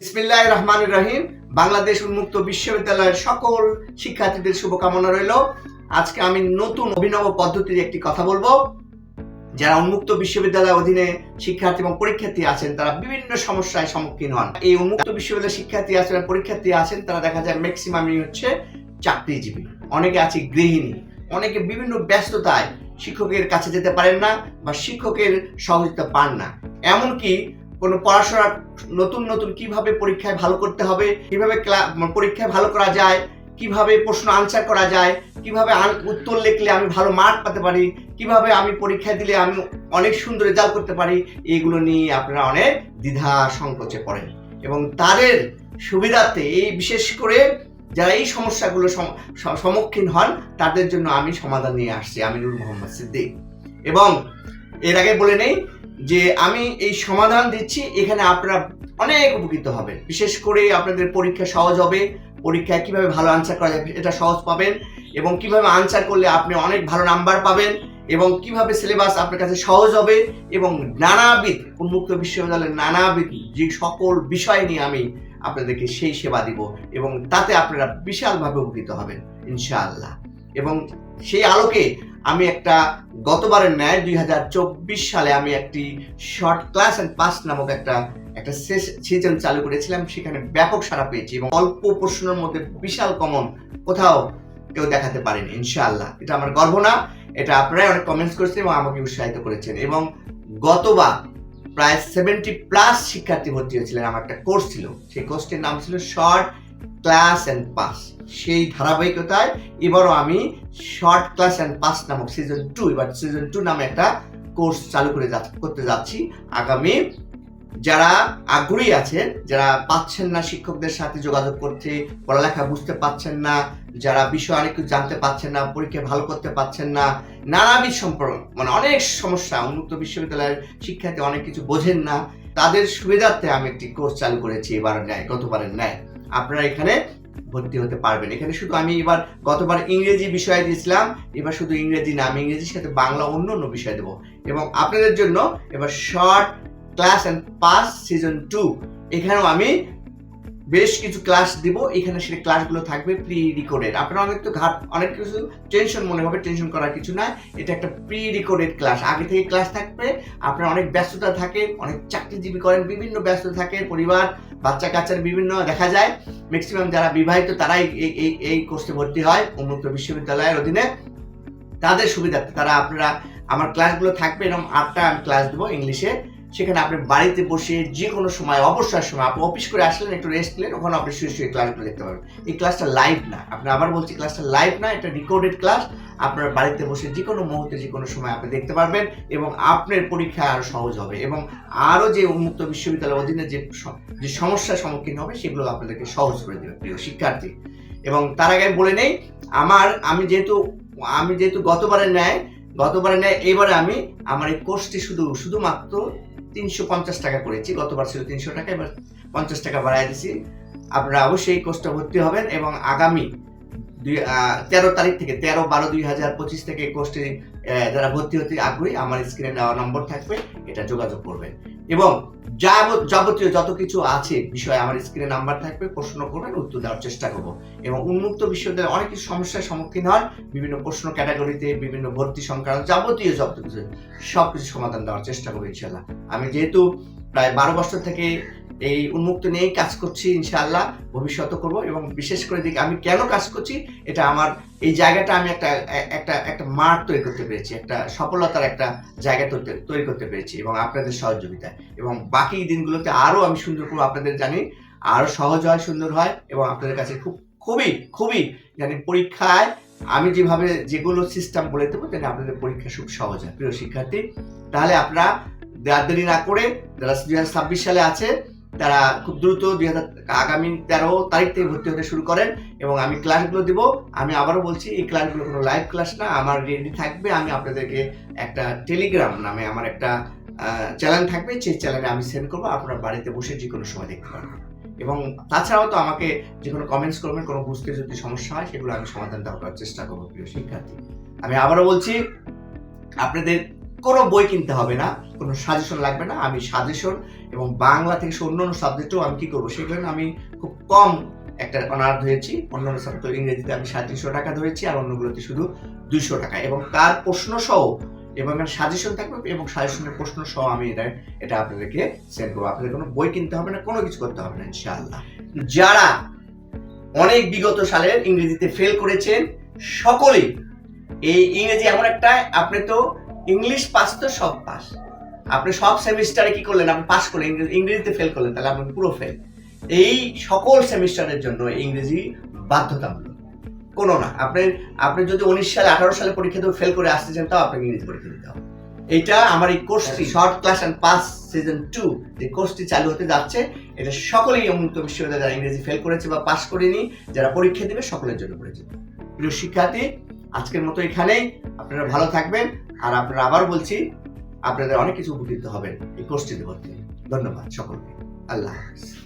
ইসমিল্লাহ রহমান রহিম। বাংলাদেশ উন্মুক্ত বিশ্ববিদ্যালয়ের সকল শিক্ষার্থীদের শুভকামনা রইল। আজকে আমি নতুন অভিনব পদ্ধতির একটি কথা বলব। যারা উন্মুক্ত বিশ্ববিদ্যালয়ের অধীনে শিক্ষার্থী এবং পরীক্ষার্থী আছেন, তারা বিভিন্ন সমস্যায় সম্মুখীন হন। এই উন্মুক্ত বিশ্ববিদ্যালয়ের শিক্ষার্থী আছেন পরীক্ষার্থী আছেন, তারা দেখা যায় ম্যাক্সিমামই হচ্ছে চাকরিজীবী। অনেকে আছে গৃহিণী। অনেকে বিভিন্ন ব্যস্ততায় শিক্ষকের কাছে যেতে পারেন না বা শিক্ষকের সহযোগিতা পান না। এমনকি কোনো পড়াশোনা নতুন নতুন কীভাবে পরীক্ষায় ভালো করতে হবে, কীভাবে পরীক্ষায় ভালো করা যায়, কীভাবে প্রশ্ন আনসার করা যায়, কীভাবে উত্তর লিখলে আমি ভালো মার্ক পেতে পারি, কীভাবে আমি পরীক্ষায় দিলে আমি অনেক সুন্দর রেজাল্ট করতে পারি এইগুলো নিয়ে আপনারা অনেক দ্বিধা সংকোচে পড়েন। এবং তাদের সুবিধাতে এই বিশেষ করে যারা এই সমস্যাগুলো সম্মুখীন হন, তাদের জন্য আমি সমাধান নিয়ে আসছি আমিনুর মোহাম্মদ সিদ্দিক। এবং এর আগে বলে নেই যে আমি এই সমাধান দিচ্ছি, এখানে আপনারা অনেক উপকৃত হবেন। বিশেষ করে আপনাদের পরীক্ষা সহজ হবে, পরীক্ষায় কীভাবে ভালো আনসার করা যাবে এটা সহজ পাবেন এবং কীভাবে আনসার করলে আপনি অনেক ভালো নাম্বার পাবেন এবং কীভাবে সিলেবাস আপনার কাছে সহজ হবে এবং নানাবিধ উন্মুক্ত বিশ্ববিদ্যালয়ের নানাবিধ যে সকল বিষয় নিয়ে আমি আপনাদেরকে সেই সেবা দিব এবং তাতে আপনারা বিশালভাবে উপকৃত হবেন, ইনশাআল্লাহ। এবং সেই আলোকে আমি একটা গতবারের ন্যায় দুই হাজার চব্বিশ সালে আমি একটি শর্ট ক্লাস অ্যান্ড পাস নামক একটা একটা সিজন চালু করেছিলাম। সেখানে ব্যাপক সাড়া পেয়েছি এবং অল্প প্রশ্নের মধ্যে বিশাল কমন কোথাও কেউ দেখাতে পারেনি, ইনশাআল্লাহ। এটা আমার গর্ব না, এটা আপনারাই অনেক কমেন্টস করেছেন এবং আমাকে উৎসাহিত করেছেন এবং গতবার প্রায় সেভেন্টি প্লাস শিক্ষার্থী ভর্তি হয়েছিলেন, আমার একটা কোর্স ছিল। সেই কোর্সটির নাম ছিল শর্ট ক্লাস অ্যান্ড পাস সেই ধারাবাহিকতায় এবারও আমি শর্ট ক্লাস অ্যান্ড পাস নামক সিজন টু এবার সিজন টু নামে একটা কোর্স চালু করে যা- করতে যাচ্ছি। আগামী যারা আগ্রহী আছেন, যারা পাচ্ছেন না শিক্ষকদের সাথে যোগাযোগ করতে, পড়ালেখা বুঝতে পাচ্ছেন না, যারা বিষয় অনেক কিছু জানতে পাচ্ছেন না, পরীক্ষা ভালো করতে পাচ্ছেন না, নানাবিধ সম্পর্ক মানে অনেক সমস্যা, উন্মুক্ত বিশ্ববিদ্যালয়ের শিক্ষার্থী অনেক কিছু বোঝেন না, তাদের সুবিধার্থে আমি একটি কোর্স চালু করেছি এবার ন্যায়, গতবারের ন্যায়। আপনারা এখানে ভর্তি হতে পারবেন। এখানে শুধু আমি এবার গতবার ইংরেজি বিষয় দিয়েছিলাম, এবার শুধু ইংরেজি না, আমি ইংরেজির সাথে বাংলা অন্য অন্য বিষয় দেবো। এবং আপনাদের জন্য এবার short class and pass season two এখানেও আমি বেশ কিছু ক্লাস দিব। এখানে সেটা ক্লাসগুলো থাকবে প্রি রেকর্ডেড আপনারা অনেক তো ঘাট, অনেক কিছু টেনশন মনে হবে টেনশন করার কিছু না। এটা একটা প্রি রেকর্ডেড ক্লাস আগে থেকে ক্লাস থাকবে, আপনারা অনেক ব্যস্ততা থাকেন, অনেক চাকরিজীবী করেন, বিভিন্ন ব্যস্ত থাকেন, পরিবার বাচ্চা কাচ্চার বিভিন্ন দেখা যায়। ম্যাক্সিমাম যারা বিবাহিত তারাই এই এই এই কোর্সে ভর্তি হয় উন্মুক্ত বিশ্ববিদ্যালয়ের অধীনে। তাদের সুবিধার্থে তারা আপনারা, আমার ক্লাসগুলো থাকবে এরকম আটটা আমি ক্লাস দেবো ইংলিশে সেখানে আপনি বাড়িতে বসে যে কোনো সময়, অবসর সময় আপনি অফিস করে আসলেন, একটু রেস্ট নিলেন, ওখানে আপনি শুয়ে শুয়ে ক্লাসগুলো দেখতে পারবেন। এই ক্লাসটা লাইভ না। আপনি আবার বলছি ক্লাসটা লাইভ না, এটা রেকর্ডেড ক্লাস আপনার বাড়িতে বসে যে কোনো মুহূর্তে যে কোনো সময় আপনি দেখতে পারবেন এবং আপনার পরীক্ষা আরও সহজ হবে এবং আরও যে উন্মুক্ত বিশ্ববিদ্যালয়ের অধীনে যে যে সমস্যার সম্মুখীন হবে, সেগুলো আপনাদেরকে সহজ করে দেবে, প্রিয় শিক্ষার্থী। এবং তার আগে বলে নেই, আমার, আমি যেহেতু আমি যেহেতু গতবারের ন্যায় গতবারের ন্যায় এবারে আমি, আমার এই কোর্সটি শুধু, শুধুমাত্র তিনশো পঞ্চাশ টাকা করেছি, গতবার ছিল তিনশো টাকা, এবার পঞ্চাশ টাকা বাড়াই দিছি। আপনারা অবশ্যই কোর্সটা ভর্তি হবেন এবং আগামী দুই তেরো তারিখ থেকে, তেরো বারো দুই হাজার পঁচিশ থেকে কোর্সটি যারা ভর্তি হতে আগ্রহী, আমার স্ক্রিনে দেওয়া নম্বর থাকবে, এটা যোগাযোগ করবেন। এবং যাবতীয় যত কিছু আছে, বিষয়ে আমার স্ক্রিনে নাম্বার থাকবে, প্রশ্ন করবেন, উত্তর দেওয়ার চেষ্টা করব। এবং উন্মুক্ত বিশ্ববিদ্যালয়ে অনেক কিছু সমস্যার সম্মুখীন হন, বিভিন্ন প্রশ্ন ক্যাটাগরিতে বিভিন্ন ভর্তি সংক্রান্ত যাবতীয় যত কিছু সব কিছু সমাধান দেওয়ার চেষ্টা করব ইনশাল্লাহ আমি যেহেতু প্রায় বারো বছর থেকে এই উন্মুক্ত নিয়েই কাজ করছি ইনশাআল্লাহ ভবিষ্যৎ করব এবং বিশেষ করে দিকে আমি কেন কাজ করছি, এটা আমার, এই জায়গাটা আমি একটা একটা একটা মার্ক তৈরি করতে পেরেছি, একটা সফলতার একটা জায়গা তৈরি- তৈরি করতে পেরেছি এবং আপনাদের সহযোগিতায় এবং বাকি দিনগুলোতে আরও আমি সুন্দর করব, আপনাদের জানি, আরও সহজ হয়, সুন্দর হয় এবং আপনাদের কাছে খুব, খুবই খুবই জানি পরীক্ষায় আমি যেভাবে যেগুলো সিস্টেম বলে দেবো, তাহলে আপনাদের পরীক্ষা খুব সহজ হয়। প্রিয় শিক্ষার্থী, তাহলে আপনারা দেরি না করে, যারা দু হাজার ছাব্বিশ সালে আছে তারা খুব দ্রুত দুই হাজার আগামী তেরো তারিখ থেকে ভর্তি হতে শুরু করেন এবং আমি ক্লাসগুলো দিব। আমি আবারও বলছি, এই ক্লাসগুলো কোনো লাইভ ক্লাস না, আমার রেডি থাকবে। আমি আপনাদেরকে একটা টেলিগ্রাম নামে আমার একটা চ্যানেল থাকবে। সেই চ্যানেলে আমি সেন্ড করব। আপনারা বাড়িতে বসে যে কোনো সময় দেখতে পারবেন এবং তাছাড়াও তো আমাকে যে কোনো কমেন্টস করবেন, কোনো বুঝতে যদি সমস্যা হয়, সেগুলো আমি সমাধান দেওয়ার চেষ্টা করব প্রিয় শিক্ষার্থী। আমি আবারও বলছি, আপনাদের কোনো বই কিনতে হবে না, কোনো সাজেশন লাগবে না। আমি সাজেশন এবং বাংলা থেকে অন্য অন্য সাবজেক্টেও আমি কী করব? সেখানে আমি খুব কম একটা অনার ধরেছি অন্য অন্য সাবজেক্ট ইংরেজিতে আমি সাড়ে তিনশো টাকা ধরেছি আর অন্যগুলোতে শুধু দুইশো টাকা। এবং তার প্রশ্ন সহ এবং সাজেশন থাকবে এবং সাজেশনের প্রশ্ন সহ আমি এটা এটা আপনাদেরকে সেন্ড করব। আপনাদের কোনো বই কিনতে হবে না, কোনো কিছু করতে হবে না, ইনশাআল্লাহ। যারা অনেক বিগত সালের ইংরেজিতে ফেল করেছেন, সকলেই এই ইংরেজি এমন একটা, আপনি তো ইংলিশ পাস তো সব পাস। আপনি সব সেমিস্টারে কি করলেন? আপনি পাস করলেন ইংরেজিতে ফেল করলেন তাহলে আপনি পুরো ফেল এই সকল সেমিস্টারের জন্য ইংরেজি বাধ্যতামূলক। কোনো না আপনি আপনি যদি উনিশ সালে আঠারো সালে পরীক্ষা দিয়ে ফেল করে আসতে চান তাও আপনাকে ইংরেজি পরীক্ষা দিতে হবে। এটা আমার এই কোর্সটি short class and pass season two যে কোর্সটি চালু হতে যাচ্ছে এটা সকলেই উন্মুক্ত বিশ্ববিদ্যালয় যারা ইংরেজি ফেল করেছে বা পাস করেনি যারা পরীক্ষা দেবে সকলের জন্য পরিচিত। প্রিয় শিক্ষার্থী আজকের মতো এখানেই। আপনারা ভালো থাকবেন। আর আপনারা আবার বলছি, আপনাদের অনেক কিছু উপকৃত হবেন এই কোর্সটিতে ভর্তি ধন্যবাদ সকলকে। আল্লাহ হাফিজ।